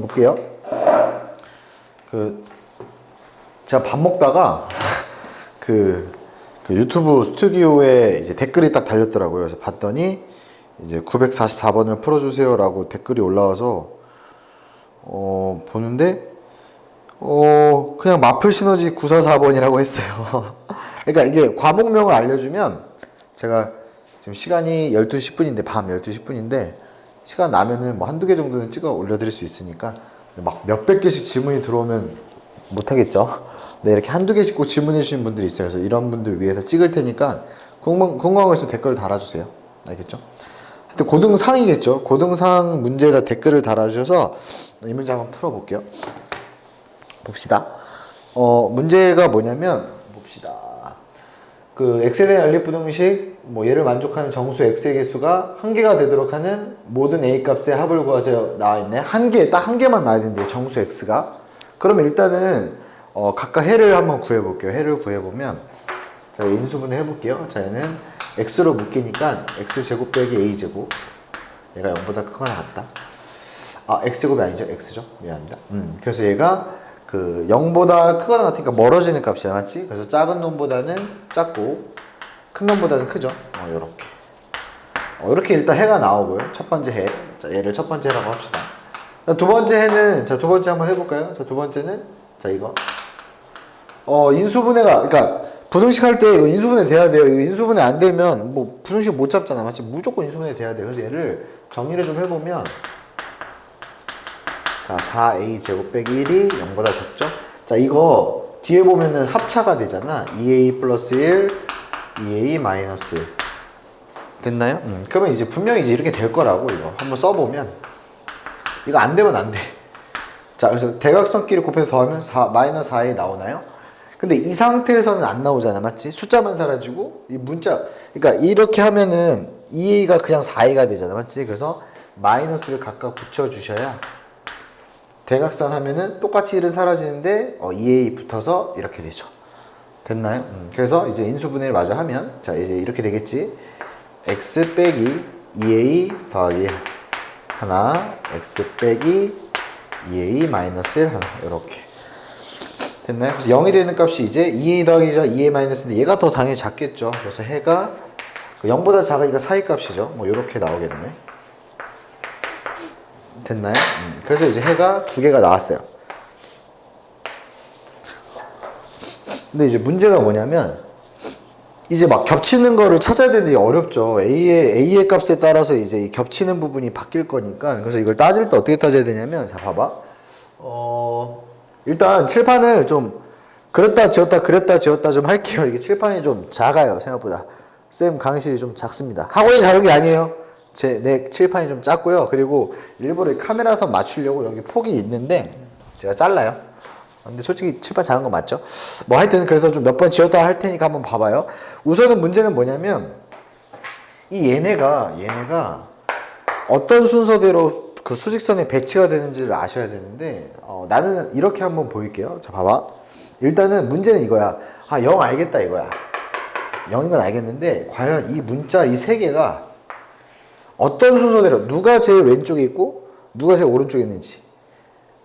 볼게요. 그 제가 밥 먹다가 그, 그 유튜브 스튜디오에 이제 댓글이 딱 달렸더라고요. 그래서 봤더니 이제 944번을 풀어주세요라고 댓글이 올라와서 어 보는데 어 그냥 마플 시너지 944번이라고 했어요. 그러니까 이게 과목명을 알려주면 제가 지금 시간이 12시 10분인데 밤 12시 10분인데 시간 나면은 뭐 한두 개 정도는 찍어 올려드릴 수 있으니까 막 몇백 개씩 질문이 들어오면 못하겠죠. 네, 이렇게 한두 개씩 꼭 질문해 주시는 분들이 있어요. 그래서 이런 분들 위해서 찍을 테니까 궁금, 궁금한 거 있으면 댓글 달아주세요. 알겠죠? 하여튼 고등상이겠죠. 고등상 문제에다 댓글을 달아주셔서 이 문제 한번 풀어볼게요. 봅시다. 어, 문제가 뭐냐면, 봅시다. 그 x에 대한 연립부등식 뭐 얘를 만족하는 정수 x의 개수가 한 개가 되도록 하는 모든 a 값의 합을 구하세요 나와 있네. 한 개 딱 한 개만 나와야 된대요 정수 x가. 그러면 일단은 어 각각 해를 한번 구해 볼게요. 해를 구해 보면 자 인수분해 해 볼게요. 자 얘는 x로 묶이니까 x 제곱 빼기 a 제곱. 얘가 0보다 크거나 같다. 아 x제곱이 아니죠? X죠? 미안합니다. 음 그래서 얘가 그 0보다 크거나 같으니까 멀어지는 값이야 맞지? 그래서 작은 놈보다는 작고 큰 놈보다는 크죠. 어 요렇게. 어, 이렇게 일단 해가 나오고요. 첫 번째 해. 자, 얘를 첫 번째 해라고 합시다. 자, 두 번째 해는 자 두 번째 한번 해볼까요? 자 두 번째는 자 이거. 어 인수분해가 그러니까 부등식 할 때 이거 인수분해 돼야 돼요. 이거 인수분해 안 되면 뭐 부등식 못 잡잖아. 맞지? 무조건 인수분해 돼야 돼요. 그래서 얘를 정리를 좀 해보면 자, 4a 제곱 빼기 1이 0보다 적죠? 자, 이거 뒤에 보면은 합차가 되잖아. 2a 플러스 1, 2a 마이너스 1. 됐나요? 음, 그러면 이제 분명히 이제 이렇게 될 거라고, 이거. 한번 써보면. 이거 안 되면 안 돼. 자, 그래서 대각선끼리 곱해서 더하면 4, 마이너스 4a 나오나요? 근데 이 상태에서는 안 나오잖아. 맞지? 숫자만 사라지고, 이 문자, 그러니까 이렇게 하면은 2a가 그냥 4a가 되잖아. 맞지? 그래서 마이너스를 각각 붙여주셔야 대각선 하면은 똑같이 1은 사라지는데 어, 2a 붙어서 이렇게 되죠. 됐나요? 음, 그래서 이제 인수분해를 마저 하면 자 이제 이렇게 되겠지. x 빼기 2a 더하기 하나 x 빼기 2a 마이너스 1 하나 이렇게 됐나요? 그래서 0이 되는 값이 이제 2a 더하기 1이라 2a 마이너스인데 얘가 더 당연히 작겠죠. 그래서 해가 0보다 작으니까 사이 값이죠. 뭐 이렇게 나오겠네. 됐나요? 음, 그래서 이제 해가 두 개가 나왔어요. 근데 이제 문제가 뭐냐면 이제 막 겹치는 거를 찾아야 되는데 어렵죠. A의 A의 값에 따라서 이제 이 겹치는 부분이 바뀔 거니까 그래서 이걸 따질 때 어떻게 따져야 되냐면 자 봐봐. 어 일단 칠판을 좀 그렸다 지었다 그렸다 지었다 좀 할게요. 이게 칠판이 좀 작아요 생각보다. 쌤 강의실이 좀 작습니다. 학원이 작은 게 아니에요. 제 내 칠판이 좀 작고요. 그리고 일부러 이 카메라선 맞추려고 여기 폭이 있는데 제가 잘라요. 근데 솔직히 칠판 작은 거 맞죠? 뭐 하여튼 그래서 좀 몇 번 지었다 할 테니까 한번 봐봐요. 우선은 문제는 뭐냐면 이 얘네가 얘네가 어떤 순서대로 그 수직선에 배치가 되는지를 아셔야 되는데 어, 나는 이렇게 한번 보일게요. 자 봐봐. 일단은 문제는 이거야. 아 0 알겠다 이거야. 0인 건 알겠는데 과연 이 문자 이 세 개가 어떤 순서대로 누가 제일 왼쪽에 있고 누가 제일 오른쪽에 있는지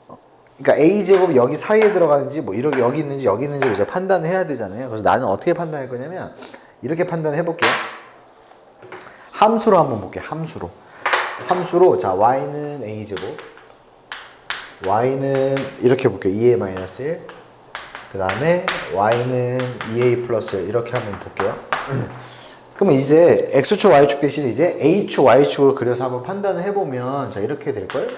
어, 그러니까 a 제곱이 여기 사이에 들어가는지 뭐 이렇게 여기 있는지 여기 있는지 이제 판단을 해야 되잖아요. 그래서 나는 어떻게 판단할 거냐면 이렇게 판단해 볼게요. 함수로 한번 볼게요. 함수로 함수로 자 y는 a 제곱 y는 이렇게 볼게요. 2a 마이너스 1. 그 다음에 y는 2a 플러스 1 이렇게 한번 볼게요. 그러면 이제 x축 y축 대신 이제 a축 y축으로 그려서 한번 판단을 해보면 자 이렇게 될걸?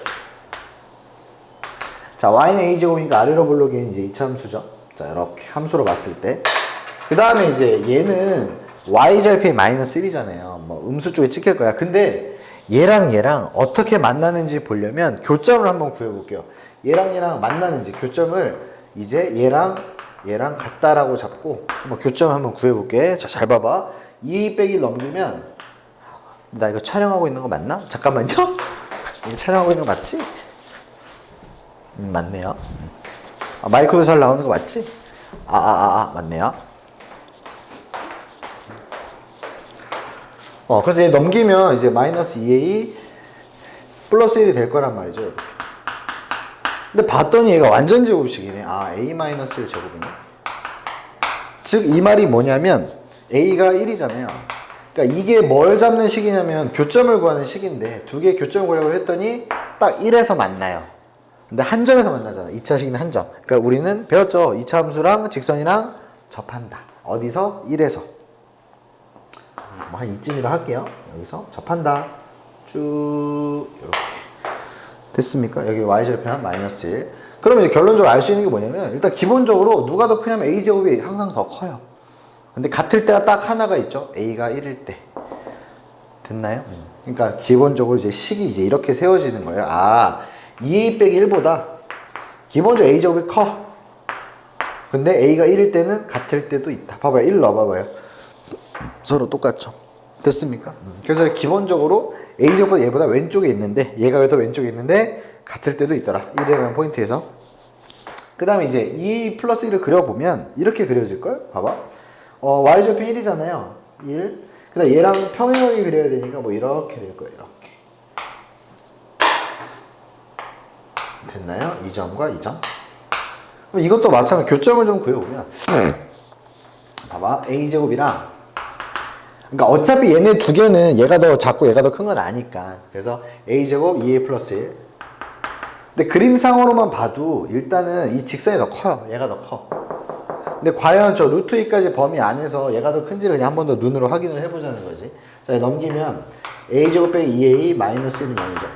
자 y는 a제곱이니까 아래로 볼록이 이제 이차함수죠. 자 이렇게 함수로 봤을 때. 그 다음에 이제 얘는 y절편 마이너스 1이잖아요. 뭐 음수 쪽에 찍힐 거야. 근데 얘랑 얘랑 어떻게 만나는지 보려면 교점을 한번 구해볼게요. 얘랑 얘랑 만나는지 교점을 이제 얘랑 얘랑 같다라고 잡고 한번 교점 한번 구해볼게. 자 잘 봐봐. 2 빼기 넘기면 나 이거 촬영하고 있는 거 맞나? 잠깐만요. 촬영하고 있는 거 맞지? 음, 맞네요. 아, 마이크로 잘 나오는 거 맞지? 아, 아, 아, 아, 맞네요. 어, 그래서 얘 넘기면 이제 마이너스 2a 플러스 1이 될 거란 말이죠. 이렇게. 근데 봤더니 얘가 완전 제곱식이네. 아, a-1 제곱이네. 즉, 이 말이 뭐냐면, a가 1이잖아요. 그러니까 이게 뭘 잡는 식이냐면, 교점을 구하는 식인데, 두 개의 교점을 구하려고 했더니, 딱 1에서 만나요. 근데 한 점에서 만나잖아. 2차 식은 한 점. 그러니까 우리는 배웠죠. 2차 함수랑 직선이랑 접한다. 어디서? 1에서. 뭐한 이쯤이라 할게요. 여기서 접한다. 쭉 이렇게 됐습니까? 여기 y절편 마이너스 1. 그러면 이제 결론적으로 알 수 있는 게 뭐냐면 일단 기본적으로 누가 더 크냐면 a 제곱이 항상 더 커요. 근데 같을 때가 딱 하나가 있죠. a가 1일 때. 됐나요? 그러니까 기본적으로 이제 식이 이제 이렇게 세워지는 거예요. 아, 2a 빼기 1보다 기본적으로 a 제곱이 커. 근데 a가 1일 때는 같을 때도 있다. 봐봐요. 1 넣어봐봐요. 서로 똑같죠. 됐습니까? 그래서 기본적으로 A제곱보다 얘보다 왼쪽에 있는데 얘가 왜 더 왼쪽에 있는데 같을 때도 있더라. 이에 대한 포인트에서 그 다음에 이제 이 플러스 1을 그려보면 이렇게 그려질걸? 봐봐. 어, Y좌표 1이잖아요. 1. 그 다음 얘랑 평행하게 그려야 되니까 뭐 이렇게 될 거예요. 이렇게. 됐나요? 이 점과 이 점. 그럼 이것도 마찬가지 교점을 좀 그려보면 봐봐. A제곱이랑 그러니까 어차피 얘네 두 개는 얘가 더 작고 얘가 더 큰 건 아니까. 그래서 a제곱 2a 플러스 1. 근데 그림상으로만 봐도 일단은 이 직선이 더 커요. 얘가 더 커. 근데 과연 저 루트 2까지 범위 안에서 얘가 더 큰지를 그냥 한 번 더 눈으로 확인을 해보자는 거지. 자, 넘기면 a제곱 빼기 2a 마이너스 1은 0이죠.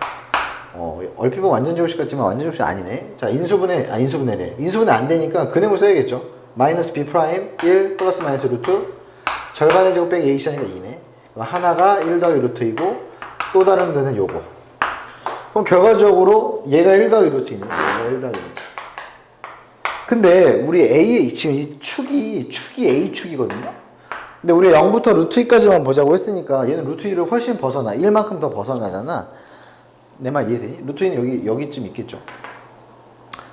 어, 얼핏 보면 완전 제곱식 같지만 완전 제곱식 아니네. 자, 인수분해, 아, 인수분해네. 인수분해 안 되니까 근해물 써야겠죠. 마이너스 b 프라임 1 플러스 마이너스 루트 절반의 제곱 빼기 a 시간이가 2네. 그럼 하나가 1 더하기 루트이고 또 다른 데는 요거. 그럼 결과적으로 얘가 1 더하기 루트이네. 얘가 1 더하기 루트. 근데 우리 a 지금 이 축이 축이 a 축이거든요. 근데 우리 0부터 루트 2까지만 보자고 했으니까 얘는 루트 2를 훨씬 벗어나. 1만큼 더 벗어나잖아. 내 말 이해되니? 루트 2는 여기 여기쯤 있겠죠.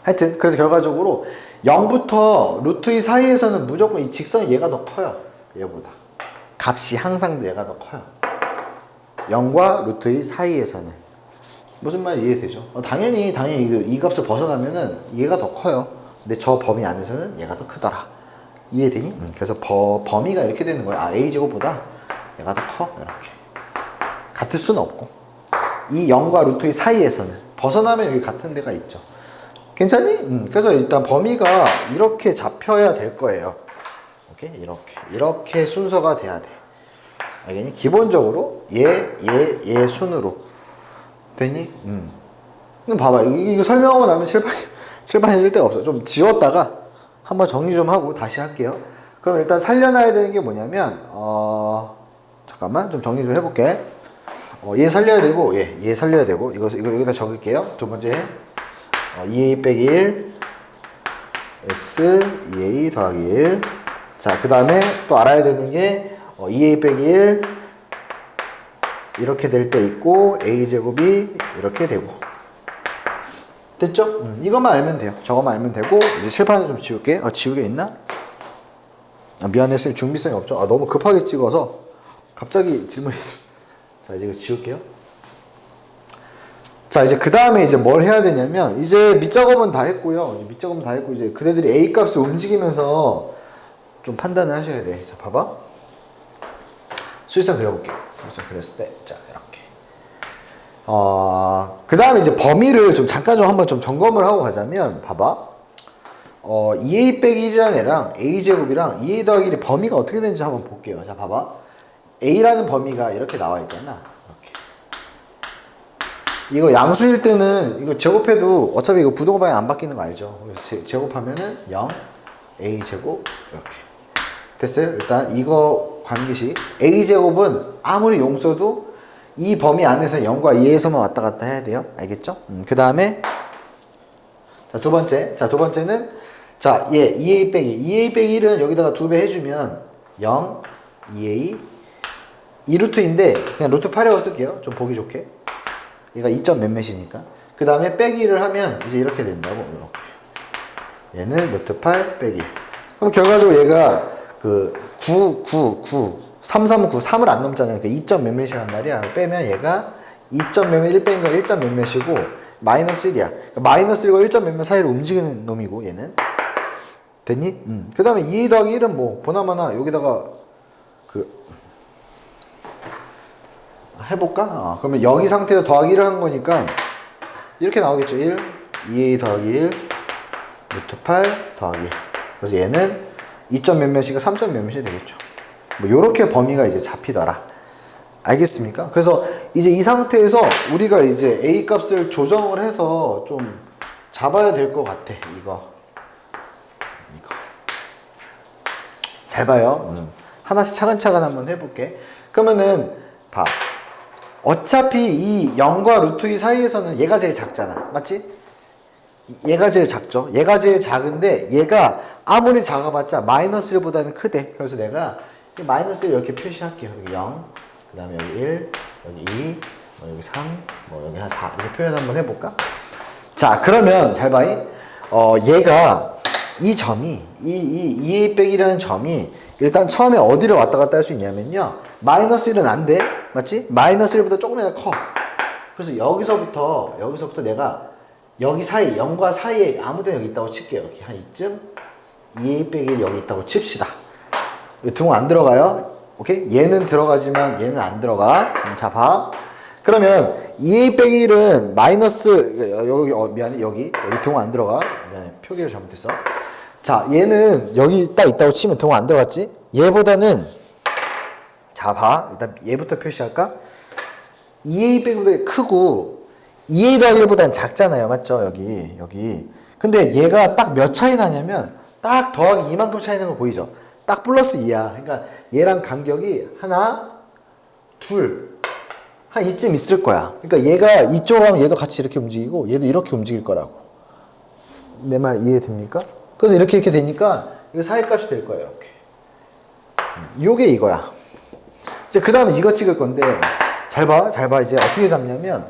하여튼 그래서 결과적으로 0부터 루트 2 사이에서는 무조건 이 직선이 얘가 더 커요. 얘보다. 값이 항상 얘가 더 커요. 0과 루트 2 사이에서는. 무슨 말 이해되죠? 어, 당연히, 당연히 이, 이 값을 벗어나면은 얘가 더 커요. 근데 저 범위 안에서는 얘가 더 크더라. 이해되니? 음, 그래서 버, 범위가 이렇게 되는 거야. 아, A제곱보다 얘가 더 커. 이렇게. 같을 수는 없고. 이 0과 루트 2 사이에서는. 벗어나면 여기 같은 데가 있죠. 괜찮니? 음, 그래서 일단 범위가 이렇게 잡혀야 될 거예요. 오케이? 이렇게. 이렇게 순서가 돼야 돼. 알겠니? 기본적으로 얘, 얘, 얘 순으로. 되니? 음. 봐봐. 이거, 설명하고 나면 칠판, 칠판에 쓸 데가 없어. 좀 지웠다가 한번 정리 좀 하고 다시 할게요. 그럼 일단 살려놔야 되는 게 뭐냐면, 어, 잠깐만. 좀 정리 좀 해볼게. 어, 얘 살려야 되고, 얘, 얘 살려야 되고, 이거, 이거 여기다 적을게요. 두 번째. 어, 2a 빼기 1, x, 2a 더하기 1. 자, 그 다음에 또 알아야 되는 게 어, 2a 빼기 1 이렇게 될 때 있고 a제곱이 이렇게 되고 됐죠? 음, 이것만 알면 돼요. 저것만 알면 되고 이제 칠판을 좀 지울게. 아, 지우개 있나? 아, 미안해 쌤 준비성이 없죠. 아, 너무 급하게 찍어서 갑자기 질문이 자 이제 이거 지울게요. 자 이제 그 다음에 이제 뭘 해야 되냐면 이제 밑작업은 다 했고요. 밑작업은 다 했고 이제 그대들이 a 값을 움직이면서 좀 판단을 하셔야 돼. 자, 봐봐. 수익선 그려볼게. 수익선 그렸을 때, 자. 어, 그 다음에 이제 범위를 좀 잠깐 좀 한번 좀 점검을 하고 가자면, 봐봐. 어, 2a 빼기 1이라는 애랑 a제곱이랑 2a 더하기 1의 범위가 어떻게 되는지 한번 볼게요. 자, 봐봐. a라는 범위가 이렇게 나와 있잖아. 이렇게. 이거 양수일 때는 이거 제곱해도 어차피 이거 부동호 방향 안 바뀌는 거 알죠? 제- 제곱하면은 0, a제곱, 이렇게. 됐어요? 일단 이거 관계식 a제곱은 아무리 용 써도 이 범위 안에서 0과 2에서만 왔다 갔다 해야 돼요. 알겠죠? 음, 그 다음에 자, 두 번째. 자, 두 번째는 자, 얘 2a 빼기 2a 빼기 1은 여기다가 두 배 해주면 0, 2a 2루트인데 그냥 루트 8이라고 쓸게요. 좀 보기 좋게. 얘가 2점 몇몇이니까. 그 다음에 빼기를 하면 이제 이렇게 된다고. 이렇게. 얘는 루트 8 빼기. 그럼 결과적으로 얘가 그 9, 9, 9, 3, 3, 9, 3을 안 넘잖아요. 그러니까 2점 몇 몇이란 말이야. 빼면 얘가 2점 몇몇 1 빼는 건 1점 몇 몇이고 마이너스 1이야. 그러니까 마이너스 1과 1점 몇몇 사이를 움직이는 놈이고 얘는 됐니? 음. 그 다음에 2 더하기 1은 뭐 보나마나 여기다가 그 해볼까? 어, 그러면 여기 상태에서 더하기 1을 한 거니까 이렇게 나오겠죠. 1, 2 더하기 1, 루트 8 더하기 그래서 얘는 2점 몇몇이가 3점 몇몇이 되겠죠. 뭐 요렇게 범위가 이제 잡히더라. 알겠습니까? 그래서 이제 이 상태에서 우리가 이제 A 값을 조정을 해서 좀 잡아야 될 것 같아. 이거. 이거. 잘 봐요. 음. 하나씩 차근차근 한번 해볼게. 그러면은 봐. 어차피 이 0과 루트 2 사이에서는 얘가 제일 작잖아. 맞지? 얘가 제일 작죠. 얘가 제일 작은데 얘가 아무리 작아봤자 마이너스 1보다는 크대. 그래서 내가 이 마이너스 1 이렇게 표시할게요. 여기 0, 그 다음에 여기 1, 여기 2, 뭐 여기 3, 뭐 여기 한 4. 이렇게 표현 한번 해볼까? 자, 그러면 잘 봐이. 어, 얘가 이 점이, 이, 이 2a 빼기라는 점이 일단 처음에 어디를 왔다 갔다 할 수 있냐면요. 마이너스 1은 안 돼. 맞지? 마이너스 1보다 조금이나 커. 그래서 여기서부터, 여기서부터 내가 여기 사이, 0과 사이에 아무 데나 여기 있다고 칠게요. 여기 한 이쯤. 2a 빼기 1 여기 있다고 칩시다. 등호 안 들어가요. 오케이? 얘는 들어가지만 얘는 안 들어가. 음, 자, 봐. 그러면 2a 빼기 1은 마이너스 여기 어, 미안해 여기 여기 등호 안 들어가. 미안해 표기를 잘못했어. 자, 얘는 여기 딱 있다고 치면 등호 안 들어갔지? 얘보다는 자, 봐. 일단 얘부터 표시할까? 2a 빼기보다 크고 2a 더하기 1보다는 작잖아요. 맞죠? 여기 여기. 근데 얘가 딱 몇 차이 나냐면 딱 더하기 이만큼 차이 나는 거 보이죠? 딱 플러스 2야. 그러니까 얘랑 간격이 하나, 둘, 한 이쯤 있을 거야. 그러니까 얘가 이쪽으로 하면 얘도 같이 이렇게 움직이고 얘도 이렇게 움직일 거라고. 내 말 이해됩니까? 그래서 이렇게 이렇게 되니까 이거 사이값이 될 거예요. 이렇게. 음, 요게 이거야. 이제 그 다음에 이거 찍을 건데 잘 봐, 잘 봐. 이제 어떻게 잡냐면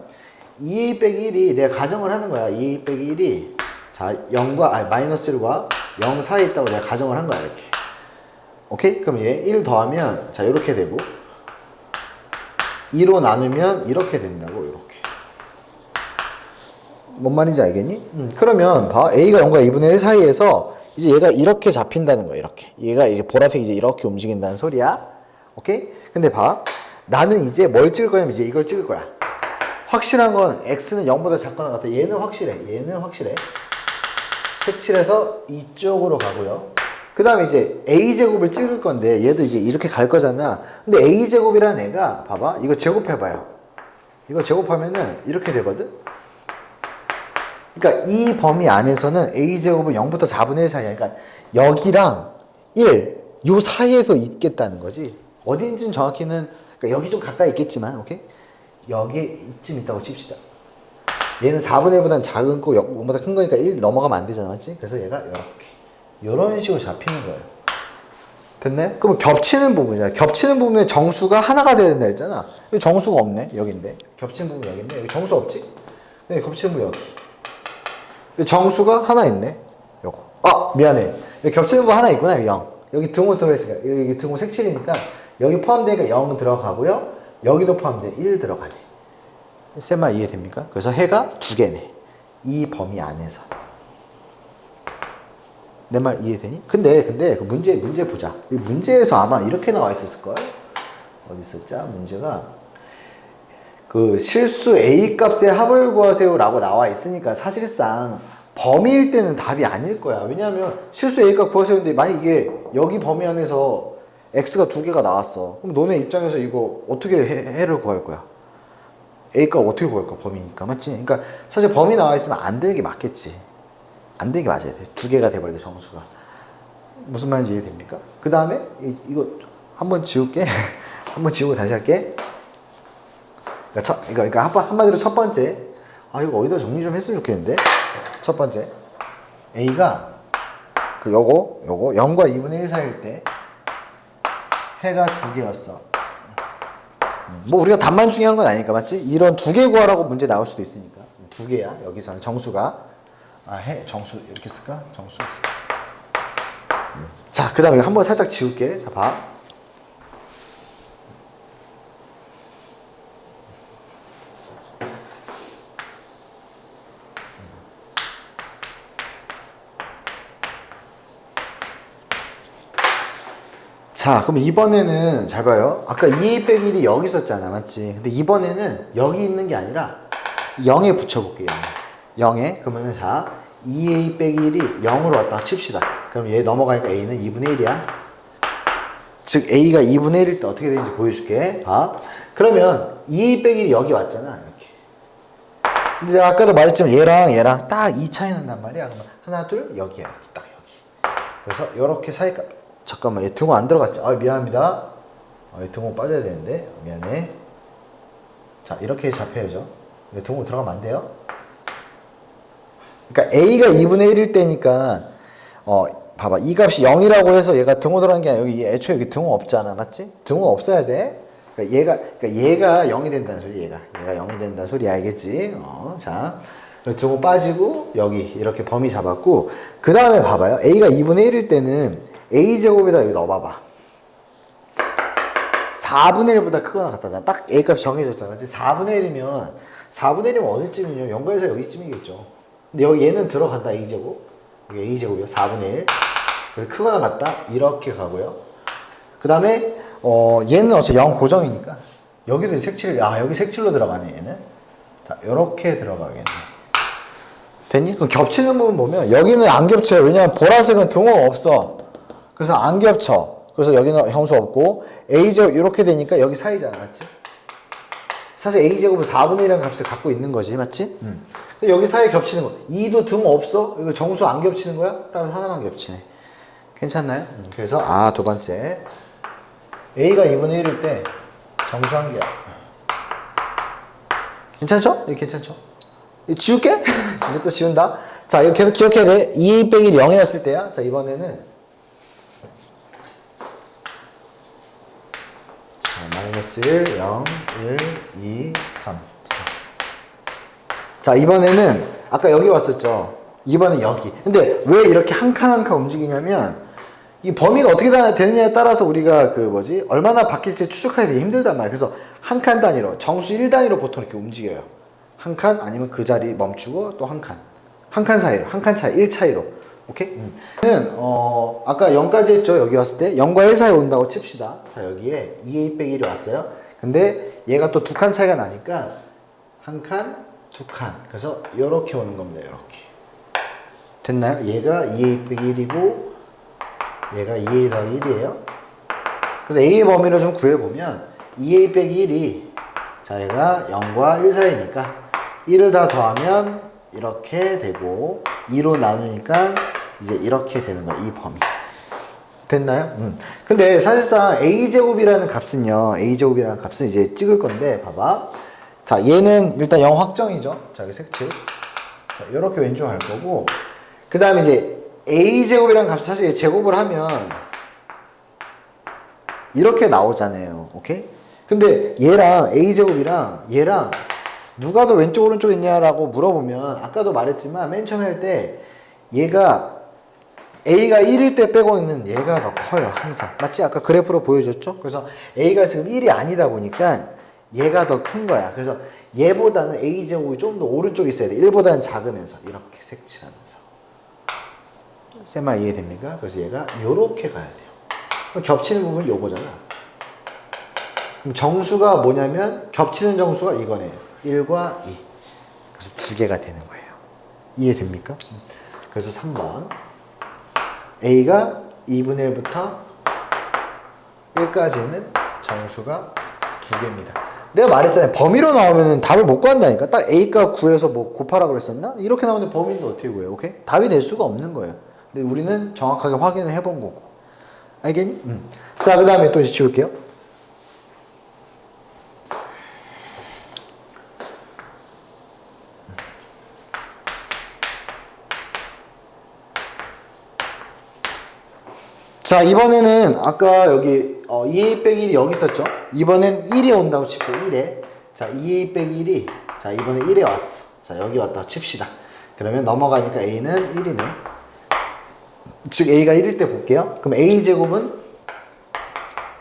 2a 빼기 1이 내가 가정을 하는 거야. 2a 빼기 1이 자 0과 아니 마이너스 1과 0 사이에 있다고 내가 가정을 한 거야 이렇게. 오케이? 그럼 얘 1 더하면 자 이렇게 되고 2로 나누면 이렇게 된다고 이렇게. 뭔 말인지 알겠니? 음, 그러면 봐 a가 0과 2분의 1 사이에서 이제 얘가 이렇게 잡힌다는 거야 이렇게. 얘가 이게 보라색 이제 이렇게 움직인다는 소리야. 오케이? 근데 봐 나는 이제 뭘 찍을 거냐면 이제 이걸 찍을 거야. 확실한 건 x는 0보다 작거나 같아. 얘는 확실해. 얘는 확실해. 색칠해서 이쪽으로 가고요. 그 다음에 이제 a제곱을 찍을 건데 얘도 이제 이렇게 갈 거잖아. 근데 a제곱이라는 애가 봐봐. 이거 제곱해봐요. 이거 제곱하면은 이렇게 되거든. 그러니까 이 범위 안에서는 a제곱은 0부터 4분의 1 사이야. 그러니까 여기랑 1, 요 사이에서 있겠다는 거지. 어딘지는 정확히는 그러니까 여기 좀 가까이 있겠지만, 오케이? 여기에 이쯤 있다고 칩시다. 얘는 4분의 1보다는 작은 거 0보다 큰 거니까 1 넘어가면 안 되잖아, 맞지? 그래서 얘가 이렇게. 이런 식으로 잡히는 거예요. 됐나요? 그럼 겹치는 부분이야. 겹치는 부분에 정수가 하나가 돼야 된다 했잖아. 여기 정수가 없네. 여긴데. 겹치는 부분 여기인데. 여기 정수 없지? 네, 겹치는 부분 여기. 근데 정수가 하나 있네. 요거. 아, 미안해. 여기 겹치는 부분 하나 있구나. 0. 여기 등호 들어있으니까. 여기 등호 색칠이니까 여기 포함되니까 0 들어가고요. 여기도 포함돼. 1 들어가네. 쌤말 이해됩니까? 그래서 해가 두 개네. 이 범위 안에서. 내 말 이해되니? 근데 근데 그 문제 문제 보자. 이 문제에서 아마 이렇게 나와 있었을 걸. 어디 있었자 문제가 그 실수 a 값의 합을 구하세요라고 나와 있으니까 사실상 범위일 때는 답이 아닐 거야. 왜냐하면 실수 a 값 구하세요인데 만약 이게 여기 범위 안에서 x가 두 개가 나왔어. 그럼 너네 입장에서 이거 어떻게 해, 해를 구할 거야? a 값 어떻게 구할 거야? 범위니까 맞지? 그러니까 사실 범위 나와 있으면 안 되는 게 맞겠지. 안 되게 맞아야 돼. 두 개가 돼버려 정수가. 무슨 말인지 이해됩니까? 그 다음에 이거 한번 지울게. 한번 지우고 다시 할게. 그러니까, 첫, 그러니까 한, 한마디로 첫 번째. 아 이거 어디다 정리 좀 했으면 좋겠는데. 첫 번째. A가 그 요거 요거 0과 2분의 1 사이일 때 해가 두 개였어. 음, 뭐 우리가 답만 중요한 건 아니니까 맞지? 이런 두 개 구하라고 문제 나올 수도 있으니까 두 개야 여기서는 정수가 아, 해, 정수 이렇게 쓸까? 정수. 자, 그 다음에 한번 살짝 지울게. 자, 봐. 자, 그럼 이번에는 잘 봐요. 아까 2 빼기 1이 여기 있었잖아. 맞지? 근데 이번에는 여기 있는 게 아니라 0에 붙여볼게요. 0에. 그러면은 자, 2a 빼기 1이 0으로 왔다 칩시다. 그럼 얘 넘어가니까 a는 2분의 1이야. 즉 a가 2분의 1일 때 어떻게 되는지 보여줄게. 봐. 그러면 2a 빼기 1이 여기 왔잖아, 이렇게. 근데 내가 아까도 말했지만 얘랑 얘랑 딱이 차이 난단 말이야. 그러면 하나, 둘, 여기야. 여기, 딱 여기. 그래서 이렇게 사이가 잠깐만 얘 등호 안 들어갔지? 아 미안합니다. 아, 얘 등호 빠져야 되는데 미안해. 자 이렇게 잡혀야죠. 얘 등호 들어가면 안 돼요. 그러니까 a가 2분의 1일 때니까 어 봐봐. 이 값이 0이라고 해서 얘가 등호 들어간 게 아니라 여기 애초에 여기 등호 없잖아. 맞지? 등호 없어야 돼. 그러니까 얘가 그러니까 얘가 0이 된다는 소리 얘가. 얘가 0이 된다는 소리 알겠지? 어, 자. 등호 빠지고 여기 이렇게 범위 잡았고 그 다음에 봐봐요. A가 2분의 1일 때는 a 제곱에다 여기 넣어봐봐. 4분의 1보다 크거나 같다잖아. 딱 a 값이 정해졌잖아. 맞지? 4분의 1이면 4분의 1이면 어디쯤이냐 연결해서 여기쯤이겠죠 얘는 들어간다 a 제곱. 여기 a 제곱이요. 4분의 1 그래서 크거나 같다. 이렇게 가고요. 그 다음에 어 얘는 어차피 0 고정이니까 여기도 색칠 아 여기 색칠로 들어가네 얘는. 자 요렇게 들어가겠네 됐니? 그럼 겹치는 부분 보면 여기는 안 겹쳐요. 왜냐면 보라색은 등호가 없어. 그래서 안 겹쳐. 그래서 여기는 형수 없고 a제곱 이렇게 되니까 여기 사이잖아 맞지? 사실 a제곱은 4분의 1이라는 값을 갖고 있는 거지 맞지? 음. 근데 여기 사이에 겹치는 거 2도 등호 없어? 이거 정수 안 겹치는 거야? 따라서 하나만 겹치네 괜찮나요? 음, 그래서 아 두 번째 a가 2분의 1일 때 정수 한 개야 괜찮죠? 네, 괜찮죠? 이거 지울게? 이제 또 지운다 자 이거 계속 기억해야 돼 2a 빼기 0이었을 때야 자 이번에는 자 마이너스 1 0 1 2 3 4 자 이번에는 아까 여기 왔었죠? 이번엔 여기. 근데 왜 이렇게 한 칸 한 칸 움직이냐면 이 범위가 어떻게 다- 되느냐에 따라서 우리가 그 뭐지? 얼마나 바뀔지 추측하기 되게 힘들단 말이에요. 그래서 한 칸 단위로 정수 1 단위로 보통 이렇게 움직여요. 한 칸 아니면 그 자리 멈추고 또 한 칸. 한 칸 사이로 한 칸 차이 1 차이로 오케이? 음. 는 어, 아까 0까지 했죠 여기 왔을 때 0과 1 사이 온다고 칩시다 자 여기에 2a 빼기 1이 왔어요 근데 얘가 또 두 칸 차이가 나니까 한 칸, 두 칸. 그래서 이렇게 오는 겁니다. 이렇게. 됐나요? 얘가 2a 빼기 1이고 얘가 2a 더하기 1이에요. 그래서 a의 범위를 좀 구해보면 2a 빼기 1이 자 얘가 0과 1 사이니까 1을 다 더하면 이렇게 되고 2로 나누니까 이제 이렇게 되는 거야. 이 범위. 됐나요? 음. 근데 사실상 a제곱이라는 값은요, a제곱이라는 값은 이제 찍을 건데, 봐봐. 자, 얘는 일단 0 확정이죠. 자, 여기 색칠. 자, 이렇게 왼쪽 할 거고, 그 다음에 이제 a제곱이라는 값 사실 제곱을 하면 이렇게 나오잖아요. 오케이? 근데 얘랑 a제곱이랑 얘랑 누가 더 왼쪽 오른쪽 있냐라고 물어보면 아까도 말했지만 맨 처음에 할 때 얘가 A가 1일 때 빼고 있는 얘가 더 커요, 항상. 맞지? 아까 그래프로 보여줬죠? 그래서 A가 지금 1이 아니다 보니까 얘가 더 큰 거야. 그래서 얘보다는 A제곱이 좀 더 오른쪽에 있어야 돼. 1보다는 작으면서. 이렇게 색칠하면서. 쌤말 이해됩니까? 그래서 얘가 요렇게 가야 돼요. 그럼 겹치는 부분이 요거잖아. 그럼 정수가 뭐냐면, 겹치는 정수가 이거네요. 1과 2. 그래서 두 개가 되는 거예요. 이해됩니까? 그래서 3번. A가 2분의 1부터 1까지는 정수가 두 개입니다. 내가 말했잖아요. 범위로 나오면 답을 못 구한다니까. 딱 A값 구해서 뭐 곱하라고 그랬었나? 이렇게 나오는데 범위인데 어떻게 구해요? 오케이? 답이 될 수가 없는 거예요. 근데 우리는 정확하게 확인을 해본 거고. 알겠니? 음. 자, 그 다음에 또 이제 지울게요. 자 이번에는 아까 여기 어, 2a 빼기 1이 여기 있었죠? 이번엔 1이 온다고 칩시다 1에. 자 2a 빼기 1이 자 이번에 1에 왔어. 자 여기 왔다고 칩시다. 그러면 넘어가니까 a는 1이네. 즉 a가 1일 때 볼게요. 그럼 a 제곱은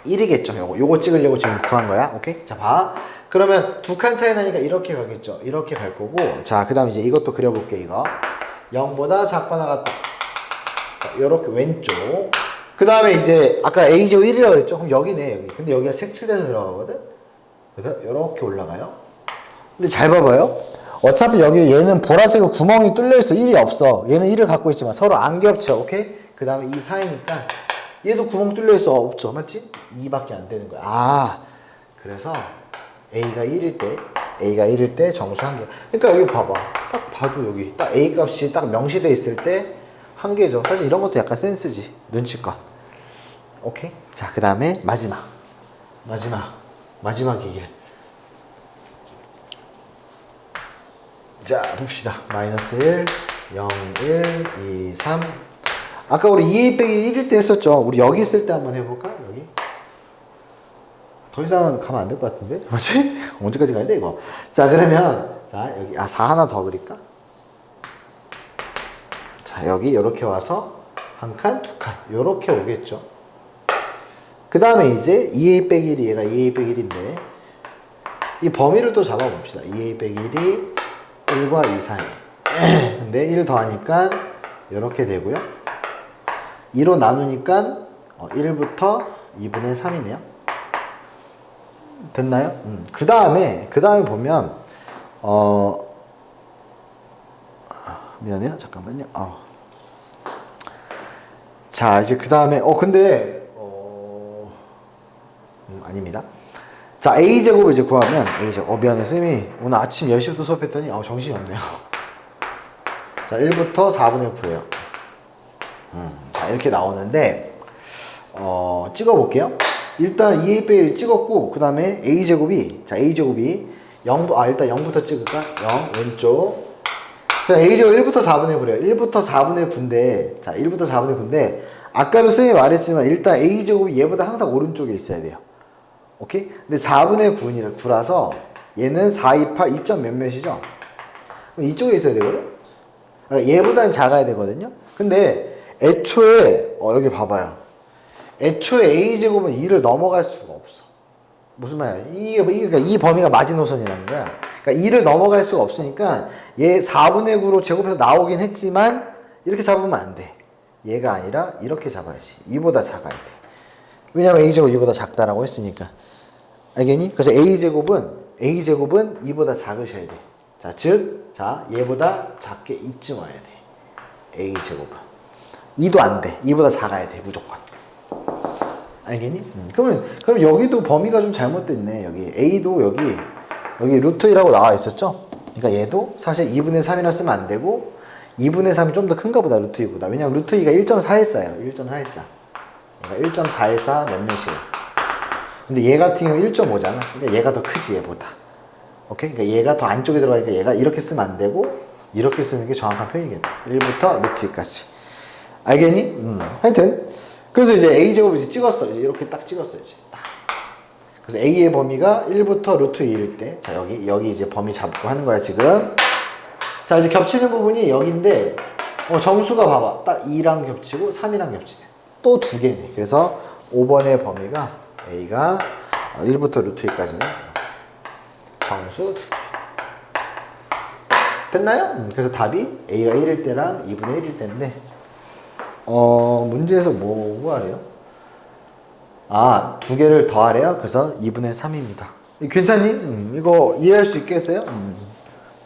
1이겠죠? 요거 요거 찍으려고 지금 구한 거야. 오케이? 자봐. 그러면 두 칸 차이 나니까 이렇게 가겠죠? 이렇게 갈 거고. 자그 다음 이제 이것도 그려볼게 이거. 0보다 작거나 같다 자, 요렇게 왼쪽 그 다음에 이제 아까 A제곱 1이라고 그랬죠? 그럼 여기네 여기. 근데 여기가 색칠돼서 들어가거든? 그래서 이렇게 올라가요. 근데 잘 봐봐요. 어차피 여기 얘는 보라색으로 구멍이 뚫려 있어. 1이 없어. 얘는 1을 갖고 있지만 서로 안 겹쳐. 오케이? 그 다음에 이 사이니까 얘도 구멍 뚫려 있어. 없죠. 맞지? 2밖에 안 되는 거야. 아. 그래서 A가 1일 때 A가 1일 때 정수 한 개. 그러니까 여기 봐봐. 딱 봐도 여기 딱 A 값이 딱 명시돼 있을 때 한 개죠. 사실 이런 것도 약간 센스지. 눈치껏. 오케이? 자, 그 다음에 마지막. 마지막. 마지막 기계. 자, 봅시다. 마이너스 1, 0, 1, 2, 3. 아까 우리 2a 빼기 1일 때 했었죠. 우리 여기 있을 때 한번 해볼까? 여기. 더 이상은 가면 안 될 것 같은데? 뭐지? 언제까지 가야 돼, 이거? 자, 그러면, 자, 여기, 아, 4 하나 더 그릴까? 자, 여기, 이렇게 와서, 한 칸, 두 칸. 요렇게 오겠죠. 그 다음에 이제 2a 빼기 1이 얘가 2a 빼기 1인데, 이 범위를 또 잡아봅시다. 2a 빼기 1이 1과 2 사이. 근데 1 더하니까 이렇게 되고요. 2로 나누니까 어, 1부터 2분의 3이네요. 됐나요? 음. 그 다음에 그 다음에 보면 어 아, 미안해요. 잠깐만요. 어. 자 이제 그 다음에 어 근데 어 음, 아닙니다. 자 a 제곱을 이제 구하면 a 제곱 어 미안해 쌤이 오늘 아침 10시부터 수업했더니 어 정신이 없네요. 자 1부터 4분의 9예요. 음, 자 이렇게 나오는데 어 찍어 볼게요. 일단 2a 빼기 찍었고 그 다음에 a 제곱이 자 a 제곱이 0, 아 일단 0부터 찍을까? 0 왼쪽 그냥 a 제곱 1부터 4분의 9래요. 1부터 4분의 9인데 자 1부터 4분의 9인데 아까도 쌤이 말했지만 일단 a 제곱이 얘보다 항상 오른쪽에 있어야 돼요. 오케이? 근데 4분의 9이라 9라서 얘는 4, 2, 8, 2점 몇몇이죠? 그럼 이쪽에 있어야 되거든? 그러니까 얘보다는 작아야 되거든요? 근데 애초에, 어, 여기 봐봐요. 애초에 A제곱은 2를 넘어갈 수가 없어. 무슨 말이야? 이, 그러니까 이 범위가 마지노선이라는 거야. 그러니까 2를 넘어갈 수가 없으니까 얘 4분의 9로 제곱해서 나오긴 했지만 이렇게 잡으면 안 돼. 얘가 아니라 이렇게 잡아야지. 2보다 작아야 돼. 왜냐면 A제곱 2보다 작다라고 했으니까. 알겠니? 그래서 A제곱은, A제곱은 2보다 작으셔야 돼. 자, 즉, 자, 얘보다 작게 이쯤 와야 돼. A제곱은. 2도 안 돼. 2보다 작아야 돼, 무조건. 알겠니? 음. 그러면, 그럼 여기도 범위가 좀 잘못됐네. 여기. A도 여기, 여기 루트 1하고 나와 있었죠? 그러니까 얘도 사실 2분의 3이라 쓰면 안 되고, 2분의 3이 좀 더 큰가 보다, 루트 2보다. 왜냐면 루트 2가 1.414예요. 1.414. 그러니까 1.414 몇 몇이에요. 근데 얘 같은 경우 1.5잖아. 그러니까 얘가 더 크지 얘보다. 오케이? 그러니까 얘가 더 안쪽에 들어가니까 얘가 이렇게 쓰면 안 되고 이렇게 쓰는 게 정확한 표현이겠다. 1부터 루트 2까지. 알겠니? 음. 하여튼 그래서 이제 a 제곱을 이제 찍었어. 이제 이렇게 딱 찍었어 이제. 딱. 그래서 a의 범위가 1부터 루트 2일 때, 자 여기 여기 이제 범위 잡고 하는 거야 지금. 자 이제 겹치는 부분이 여기인데 어, 정수가 봐봐. 딱 2랑 겹치고 3이랑 겹치네. 또 두 개네. 그래서 5번의 범위가 a가 1부터 루트 2까지는 정수 두 개. 됐나요? 음, 그래서 답이 a가 1일 때랑 2분의 1일 때인데 어 문제에서 뭐 구하래요? 아, 두 개를 더하래요. 그래서 2분의 3입니다. 괜찮니? 음, 이거 이해할 수 있겠어요? 음.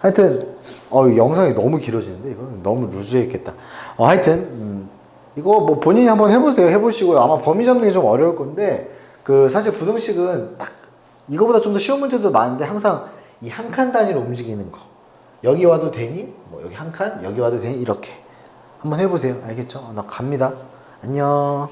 하여튼 어, 이 영상이 너무 길어지는데 이거 너무 루즈했겠다. 어, 하여튼 음, 이거 뭐 본인이 한번 해보세요. 해보시고요. 아마 범위 잡는 게 좀 어려울 건데 그 사실 부등식은 딱 이거보다 좀 더 쉬운 문제도 많은데 항상 이 한 칸 단위로 움직이는 거. 여기 와도 되니? 뭐 여기 한 칸, 여기 와도 되니? 이렇게 한번 해보세요. 알겠죠? 나 갑니다. 안녕.